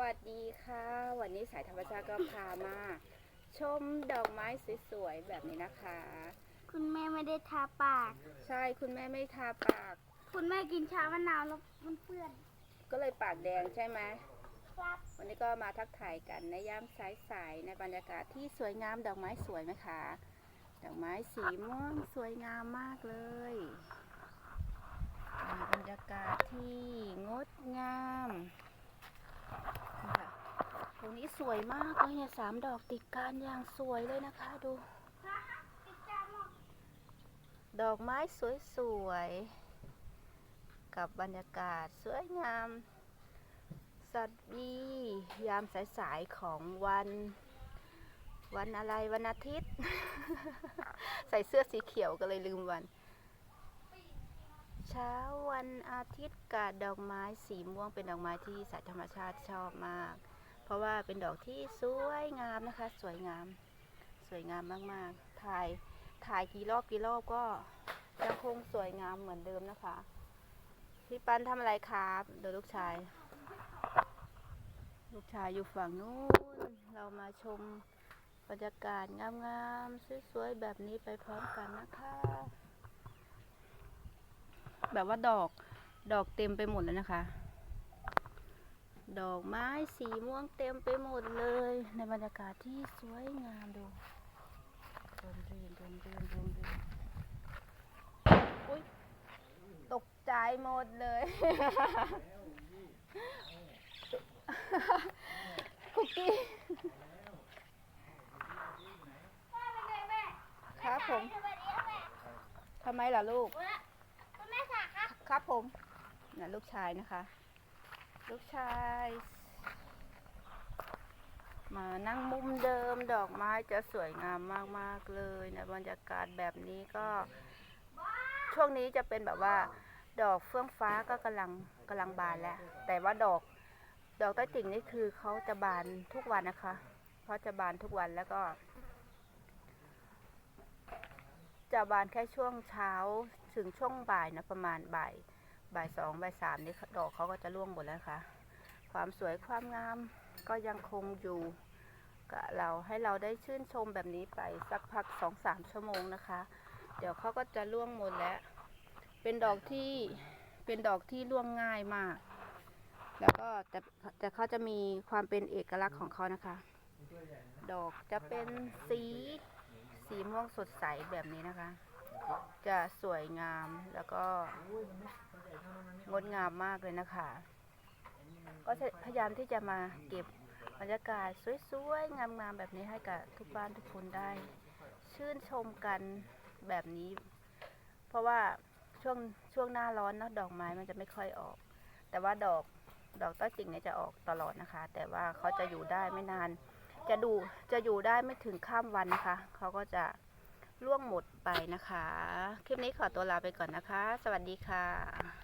วัสดีค่ะ วันนี้สายธรรมชาติก็พามา ชมดอกไม้สวยๆแบบนี้นะคะ คุณแม่ไม่ได้ทาปาก ใช่คุณแม่ไม่ทาปาก คุณแม่กินชามะนาวแล้วมันเปื้อนก็เลยปากแดงใช่ไหมครับวันนี้ก็มาทักทายกันในยามสายๆในบรรยากาศที่สวยงามดอกไม้สวยไหมคะดอกไม้สีม่วงสวยงามมากเลยเป็นบรรยากาศที่งดงามนี่ค่ะตรงนี้ สวยมากเลยเนี่ยสามดอกติดกันอย่างสวยเลยนะคะดู ดอกไม้สวยๆ กับบรรยากาศสวยงาม สัตวัสดียามสายๆของวัน วันอะไรวันอาทิตย์ ใส่เสื้อสีเขียวก็เลยลืมวัน เช้าวันอาทิตย์กับดอกไม้สีม่วงเป็นดอกไม้ที่สายธรรมชาติชอบมาก เพราะว่าเป็นดอกที่สวยงามนะคะ สวยงาม สวยงามมากๆ ถ่ายถ่ายกี่รอบกี่รอบก็ยังคงสวยงามเหมือนเดิมนะคะ พี่ปันทำอะไรครับเดี๋ยวลูกชาย ลูกชายอยู่ฝั่งนู้น เรามาชมบรรยากาศงามๆสวยๆแบบนี้ไปพร้อมกันนะคะ แบบว่าดอกดอกเต็มไปหมดแล้วนะคะ ดอกไม้สีม่วงเต็มไปหมดเลย ในบรรยากาศที่สวยงามดูรมรื่นรมรื่นรมรื่นอุ้ยตกใจหมดเลย คุกกี้ครับผมสวัสดีค่ะแม่ทำไมล่ะลูกคุณแม่ค่ะครับครับผมน่ะลูกชายนะคะ ลูกชาย มานั่งมุมเดิมดอกไม้จะสวยงามมาก ๆ เลยในะบรรยากาศแบบนี้ก็ ช่วงนี้จะเป็นแบบว่า ดอกเฟื่องฟ้าก็กำลังกำลังบานแล้ว แต่ว่าดอกดอกใต้ติ่งนี่คือเขาจะบานทุกวันนะคะเขาจะบานทุกวันแล้วก็ จะบานแค่ช่วงเช้าถึงช่วงบ่ายนะประมาณบ่าย บ่ายสองบ่ายสามนี่ดอกเขาก็จะร่วงหมดแล้วค่ะ ความสวยความงามก็ยังคงอยู่กับเราให้เราได้ชื่นชมแบบนี้ไปสักพักสองสามชั่วโมงนะคะ เดี๋ยวเขาก็จะร่วงหมดแล้ว เป็นดอกที่เป็นดอกที่ร่วงง่ายมาก แล้วก็แต่แต่เขาจะมีความเป็นเอกลักษณ์ของเขานะคะ ดอกจะเป็นสีสีม่วงสดใสแบบนี้นะคะ จะสวยงามแล้วก็งดงามมากเลยนะคะ ก็พยายามที่จะมาเก็บบรรยากาศสวยๆ งามๆแบบนี้ให้กับทุกบ้านทุกคนได้ ชื่นชมกันแบบนี้ เพราะว่าช่วงช่วงหน้าร้อนเนะดอกไม้มันจะไม่ค่อยออก แต่ว่าดอกดอกต้นจิงเนี่ยจะออกตลอดนะคะ แต่ว่าเขาจะอยู่ได้ไม่นาน จะดูจะอยู่ได้ไม่ถึงข้ามวันนะคะเขาก็จะ ล่วงหมดไปนะคะ คลิปนี้ขอตัวลาไปก่อนนะคะ สวัสดีค่ะ